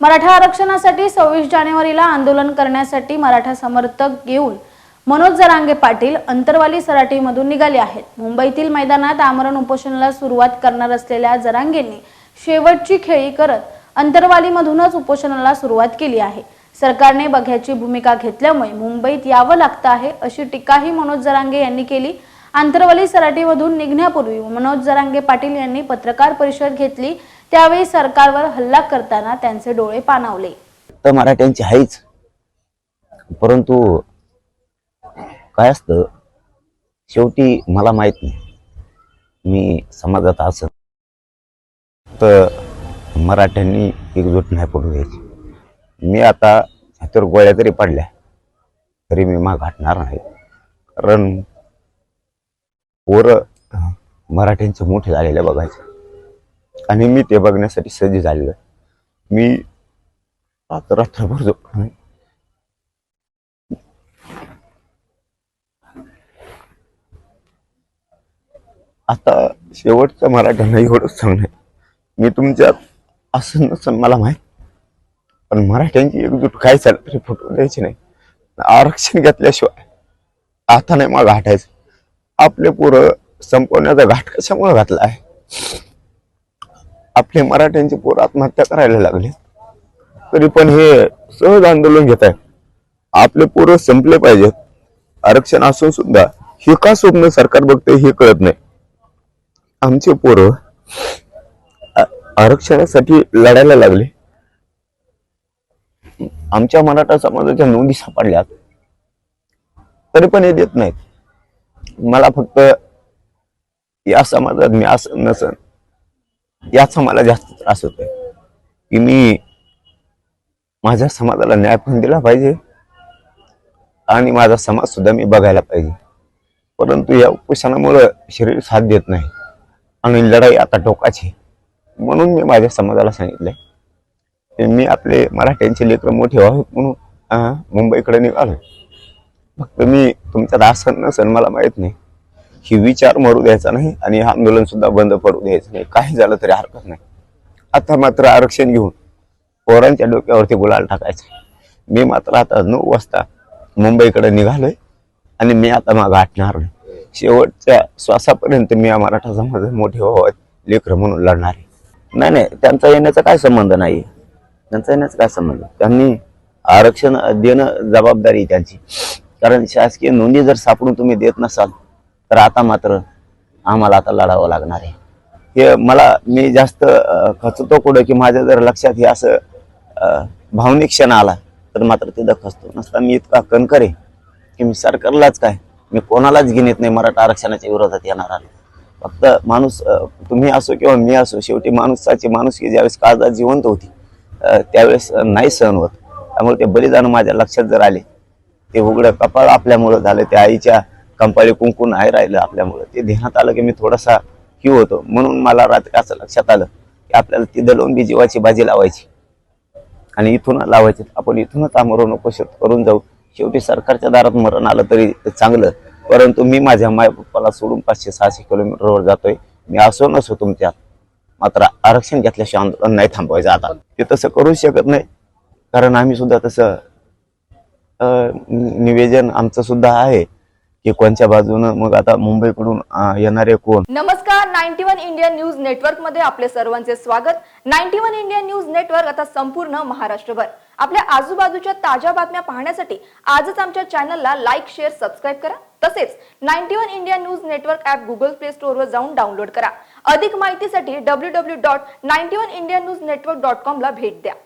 मराठा आरक्षणासाठी सव्वीस जानेवारीला आंदोलन करण्यासाठी मराठा समर्थक घेऊन मनोज जरांगे पाटील अंतरवाली सराटीमधून निघाले आहेत. मुंबईतील मैदानात आमरण उपोषणाला सुरुवात करणार असलेल्या जरांगेंनी शेवटची खेळी करत अंतरवालीमधूनच उपोषणाला सुरुवात केली आहे. सरकारने बघ्याची भूमिका घेतल्यामुळे मुंबईत यावं लागतं आहे अशी टीकाही मनोज जरांगे यांनी केली. आंतरवाली सराटीमधून निघण्यापूर्वी मनोज जरांगे पाटील यांनी पत्रकार परिषद घेतली. त्यावेळी सरकारवर हल्ला करताना त्यांचे डोळे पाणावले. तर मराठ्यांची आहेच परंतु काय असतं शेवटी मला माहीत नाही. मी समाजात असत तर मराठ्यांनी एकजूट नाही पडू द्यायची. मी आता तर गोळ्या जरी पडल्या तरी मी मा घाटणार नाही. कारण पोरं मराठ्यांचं मराठ्यांचे मोठे झालेले बघायचे. आणि मी ते बघण्यासाठी सज्ज झालेलो आहे. मी आता रात्रभर झोपलो नाही आता शेवटचं मराठ्यांना एवढंच सांगणं मी तुमच्यात असं नसन मला माहीत. पण मराठ्यांची एकजूट काय झालं तरी फुटून द्यायची नाही. आरक्षण घेतल्याशिवाय आता नाही मला घाटायचं आपले पोरं संपवण्याचा घाट कशामुळे घातला आहे? आपले मराठ्यांचे पोर आत्महत्या करायला लागले. तरी पण हे सहज आंदोलन घेत आहे आपले पोरं संपले पाहिजेत. आरक्षण असून सुद्धा हे का स्वप्न सरकार बघते हे कळत नाही. आमचे पोरं आरक्षणासाठी लढायला लागले. आमच्या मराठा समाजाच्या नोंदी सापडल्यात. तरी पण हे देत नाहीत. मला फक्त या समाजात मी असं नसन याचा मला जास्त त्रास होतोय. की मी माझ्या समाजाला न्याय पण दिला पाहिजे आणि माझा समाज सुद्धा मी बघायला पाहिजे. परंतु या उपोषणामुळं शरीर साथ देत नाही आणि लढाई आता टोकाची म्हणून मी माझ्या समाजाला सांगितलंय की मी आपले मराठ्यांचे लेकर मोठे व्हावे म्हणून मुंबईकडे निघालो फक्त मी तुमच्यात आसन नसन मला माहीत नाही. ही विचार मरू द्यायचा नाही आणि हे आंदोलन सुद्धा बंद पडू द्यायचं नाही. काही झालं तरी हरकत नाही. आता मात्र आरक्षण घेऊन पोरांच्या डोक्यावरती गुलाल टाकायचं. मी मात्र आता नऊ वाजता मुंबईकडे निघालोय आणि मी आता मागं आटणार नाही. शेवटच्या श्वासापर्यंत मी या मराठा समाज मोठे व्हावं लेकर म्हणून लढणार आहे. नाही नाही त्यांचा येण्याचा काय संबंध नाही त्यांचा येण्याचा काय संबंध? त्यांनी आरक्षण देणं जबाबदारी आहे त्यांची. कारण शासकीय नोंदी जर सापडून तुम्ही देत नसाल तर आता मात्र आम्हाला आता लढावं लागणार आहे. हे मला मी जास्त खचतो कुठं की माझ्या जर लक्षात हे असं भावनिक क्षण आला तर मात्र तिथं खचतो. नसता मी इतका कणकर आहे की मी सरकारलाच काय मी कोणालाच घेण्यात नाही मराठा आरक्षणाच्या विरोधात येणार आलो. फक्त माणूस तुम्ही असो किंवा मी असो शेवटी माणूसाची माणूस की ज्यावेळेस काळजात जिवंत होती त्यावेळेस नाही सहन होत. त्यामुळे ते बलिदान माझ्या लक्षात जर आले ते उघडं कपाळ आपल्यामुळं झालं त्या आईच्या कंपाळी कुंकू नाही राहिलं आपल्यामुळं. ते ध्यानात आलं की मी थोडासा ही होतो. म्हणून मला रात्री असं लक्षात आलं की आपल्याला ती दलोंबी जीवाची बाजी लावायची. आणि इथून लावायची. आपण इथूनच आमरण उपोषण करून जाऊ. शेवटी सरकारच्या दारात मरण आलं तरी चांगलं. परंतु मी माझ्या मायबप्पाला सोडून पाचशे सहाशे किलोमीटरवर जातोय. मी असो नसो तुमच्यात मात्र आरक्षण घेतल्याशिवाय आंदोलन नाही थांबवायचं आता. ते तसं करूच शकत नाही. कारण आम्ही सुद्धा तसं निवेदन आमचं सुद्धा आहे. की कोणत्या बाजूनं मग आता मुंबईकडून येणारे कोण? नमस्कार नाईन्टी वन इंडियन न्यूज नेटवर्कमध्ये आपले सर्वांचे स्वागत. Ninety one Indian news network आता संपूर्ण महाराष्ट्रभर. आपल्या आजूबाजूच्या ताज्या बातम्या पाहण्यासाठी आजच आमच्या चॅनलला लाईक शेअर सबस्क्राईब करा. तसेच ninety one India news network app Google play store वर जाऊन डाउनलोड करा. अधिक माहितीसाठी W W dot ninety one India news network dot com ला भेट द्या.